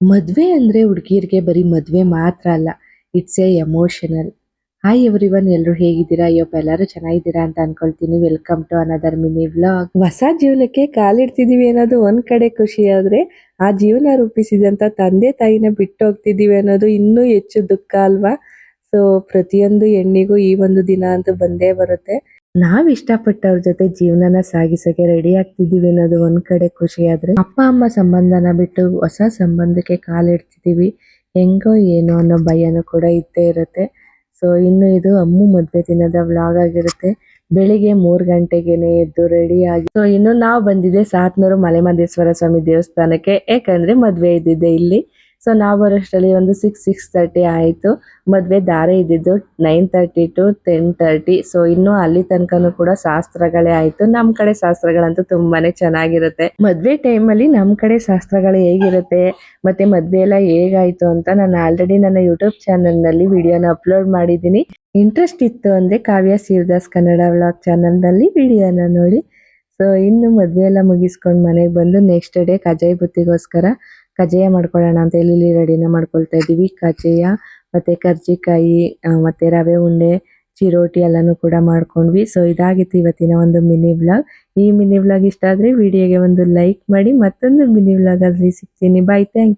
ಮದ್ವೆ ಅಂದ್ರೆ ಹುಡುಗಿಯರಿಗೆ ಬರೀ ಮದುವೆ ಮಾತ್ರ ಅಲ್ಲ it's a emotional hi everyone ಎಲ್ಲರೂ ಹೇಗಿದ್ದೀರಾ ಅಯ್ಯಪ್ಪ ಎಲ್ಲರೂ ಚೆನ್ನಾಗಿದ್ದೀರಾ ಅಂತ ಅನ್ಕೊಳ್ತೀನಿ. Welcome to another mini vlog ಹೊಸ ಜೀವನಕ್ಕೆ ಕಾಲಿಡ್ತಿದೀವಿ ಅನ್ನೋದು ಒಂದ್ ಕಡೆ ಖುಷಿ ಆ ಜೀವನ ರೂಪಿಸಿದಂತ ತಂದೆ ತಾಯಿನ ಬಿಟ್ಟು ಹೋಗ್ತಿದೀವಿ ಅನ್ನೋದು ಇನ್ನೂ ಹೆಚ್ಚು ದುಃಖ ಅಲ್ವಾ? ಸೊ ಪ್ರತಿಯೊಂದು ಹೆಣ್ಣಿಗೂ ಈ ಒಂದು ದಿನ ಅಂತೂ ಬಂದೇ ಬರುತ್ತೆ. ನಾವ್ ಇಷ್ಟಪಟ್ಟವ್ರ ಜೊತೆ ಜೀವನನ ಸಾಗಿಸೋಕೆ ರೆಡಿ ಆಗ್ತಿದೀವಿ ಅನ್ನೋದು ಒಂದ್ ಕಡೆ ಖುಷಿ ಆದ್ರೆ ಅಪ್ಪ, ಅಮ್ಮ ಸಂಬಂಧನ ಬಿಟ್ಟು ಹೊಸ ಸಂಬಂಧಕ್ಕೆ ಕಾಲಿಡ್ತಿದೀವಿ ಹೆಂಗೋ ಏನೋ ಅನ್ನೋ ಭಯನೂ ಕೂಡ ಇದ್ದೇ ಇರುತ್ತೆ. ಸೊ ಇನ್ನು ಇದು ಅಮ್ಮು ಮದ್ವೆ ದಿನದ ವ್ಲಾಗ್ ಆಗಿರುತ್ತೆ. ಬೆಳಿಗ್ಗೆ ಮೂರ್ ಗಂಟೆಗೆನೆ ಎದ್ದು ರೆಡಿ ಆಗಿ ಸೊ ಇನ್ನು ನಾವು ಬಂದಿದೆ ಸಾತ್ನೂರು ಮಲೆಮಹದೇಶ್ವರ ಸ್ವಾಮಿ ದೇವಸ್ಥಾನಕ್ಕೆ. ಯಾಕಂದ್ರೆ ಮದ್ವೆ ಇದ್ದಿದೆ ಇಲ್ಲಿ. ಸೊ ನಾವು ಬರೋಷ್ಟರಲ್ಲಿ ಒಂದು ಸಿಕ್ಸ್ ಸಿಕ್ಸ್ ತರ್ಟಿ ಆಯಿತು. ಮದುವೆ ದಾರೆ ಇದ್ದಿದ್ದು nine thirty to ten thirty so ಇನ್ನು ಅಲ್ಲಿ ತನಕನೂ ಕೂಡ ಶಾಸ್ತ್ರಗಳೇ ಆಯಿತು. ನಮ್ಮ ಕಡೆ ಶಾಸ್ತ್ರಗಳಂತೂ ತುಂಬಾನೇ ಚೆನ್ನಾಗಿರುತ್ತೆ. ಮದುವೆ ಟೈಮಲ್ಲಿ ನಮ್ಮ ಕಡೆ ಶಾಸ್ತ್ರಗಳು ಹೇಗಿರುತ್ತೆ? ಮತ್ತೆ ಮದುವೆ ಎಲ್ಲ ಹೇಗಾಯಿತು ಅಂತ ನಾನು ಆಲ್ರೆಡಿ ನನ್ನ ಯೂಟ್ಯೂಬ್ ಚಾನಲ್ನಲ್ಲಿ ವಿಡಿಯೋನ ಅಪ್ಲೋಡ್ ಮಾಡಿದ್ದೀನಿ. ಇಂಟ್ರೆಸ್ಟ್ ಇತ್ತು ಅಂದರೆ ಕಾವ್ಯ ಶಿವದಾಸ್ ಕನ್ನಡ ವ್ಲಾಗ್ ಚಾನಲ್ನಲ್ಲಿ ವಿಡಿಯೋನ ನೋಡಿ. ಸೊ ಇನ್ನು ಮದುವೆ ಎಲ್ಲ ಮುಗಿಸ್ಕೊಂಡು ಮನೆಗೆ ಬಂದು ನೆಕ್ಸ್ಟ್ ಡೇ ಕಜಾಯಿ ಬುತ್ತಿಗೋಸ್ಕರ ಕಜ್ಜಾಯ ಮಾಡ್ಕೊಳ್ಳೋಣ ಅಂತ ಹೇಳಿ ಇಲ್ಲಿ ರೆಡಿನ ಮಾಡ್ಕೊಳ್ತಾ ಇದ್ದೀವಿ. ಕಜ್ಜಾಯ ಮತ್ತೆ ಕರ್ಜಿಕಾಯಿ ಮತ್ತೆ ರವೆ ಉಂಡೆ, ಚಿರೋಟಿ ಎಲ್ಲಾನು ಕೂಡ ಮಾಡ್ಕೊಂಡ್ವಿ. ಸೊ ಇದಾಗಿತ್ತು ಇವತ್ತಿನ ಒಂದು ಮಿನಿ ವ್ಲಾಗ್. ಈ ಮಿನಿ ವ್ಲಾಗ್ ಇಷ್ಟ ಆದ್ರೆ ವಿಡಿಯೋಗೆ ಒಂದು ಲೈಕ್ ಮಾಡಿ ಮತ್ತೊಂದು ಮಿನಿ ವ್ಲಾಗ್ ಅಲ್ಲಿ ಸಿಗ್ತೀನಿ. Bye thank